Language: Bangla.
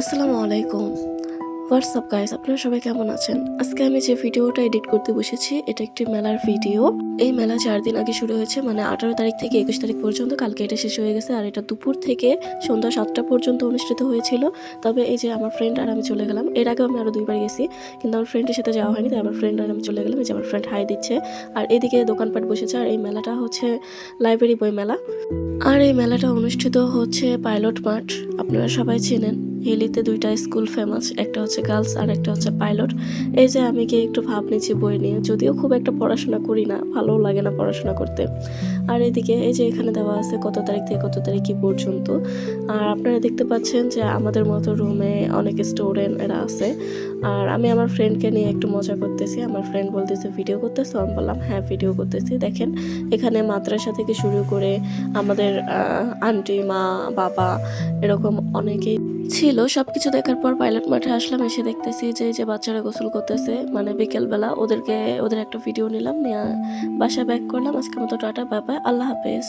আসসালামু আলাইকুম। হোয়াটসঅ্যাপ গাইস আপনারা সবাই কেমন আছেন? আজকে আমি যে ভিডিওটা এডিট করতে বসেছি, এটা একটি মেলার ভিডিও এই মেলা চার দিন আগে শুরু হয়েছে মানে আঠারো তারিখ থেকে একুশ তারিখ পর্যন্ত। কালকে এটা শেষ হয়ে গেছে, আর এটা দুপুর থেকে সন্ধ্যা সাতটা পর্যন্ত অনুষ্ঠিত হয়েছিল। তবে এই যে আমার ফ্রেন্ড আর আমি চলে গেলাম, এর আগেও আমি আরও দুইবার গেছি, কিন্তু আমার ফ্রেন্ডের সাথে যাওয়া হয়নি, তাই আমার ফ্রেন্ড আর আমি চলে গেলাম। এই যে আমার ফ্রেন্ড হাই দিচ্ছে, আর এদিকে দোকানপাট বসেছে, আর এই মেলাটা হচ্ছে লাইব্রেরি বই মেলা। আর এই মেলাটা অনুষ্ঠিত হচ্ছে পাইলট মাঠ, আপনারা সবাই চেনেন। হিলিতে দুইটা স্কুল ফেমাস একটা হচ্ছে গার্লস আর একটা হচ্ছে পাইলট এই যে আমি গিয়ে একটু ভাব নিচ্ছি বই নিয়ে, যদিও খুব একটা পড়াশোনা করি না, ভালোও লাগে না পড়াশোনা করতে। আর এদিকে এই যে এখানে দেওয়া আছে কত তারিখ থেকে কত তারিখ কি পর্যন্ত। আর আপনারা দেখতে পাচ্ছেন যে আমাদের মতো রুমে অনেক স্টুডেন্ট এরা আছে। আর আমি আমার ফ্রেন্ডকে নিয়ে একটু মজা করতেছি। আমার ফ্রেন্ড বলতেছে ভিডিও করতেছো? আমি বললাম হ্যাঁ ভিডিও করতেছি। দেখেন, এখানে মাদ্রাসা থেকে শুরু করে আমাদের আন্টি মা, বাবা এরকম অনেকেই ছিল। সব কিছু দেখার পর পাইলট মাঠে আসলাম, এসে দেখতেছি যে যে বাচ্চারা গোসল করতেছে মানে বিকেলবেলা ওদেরকে, ওদের একটা ভিডিও নিলাম, নিয়ে বাসায় ব্যাক করলাম। আজকে মতো টাটা বাই আল্লাহ হাফেজ।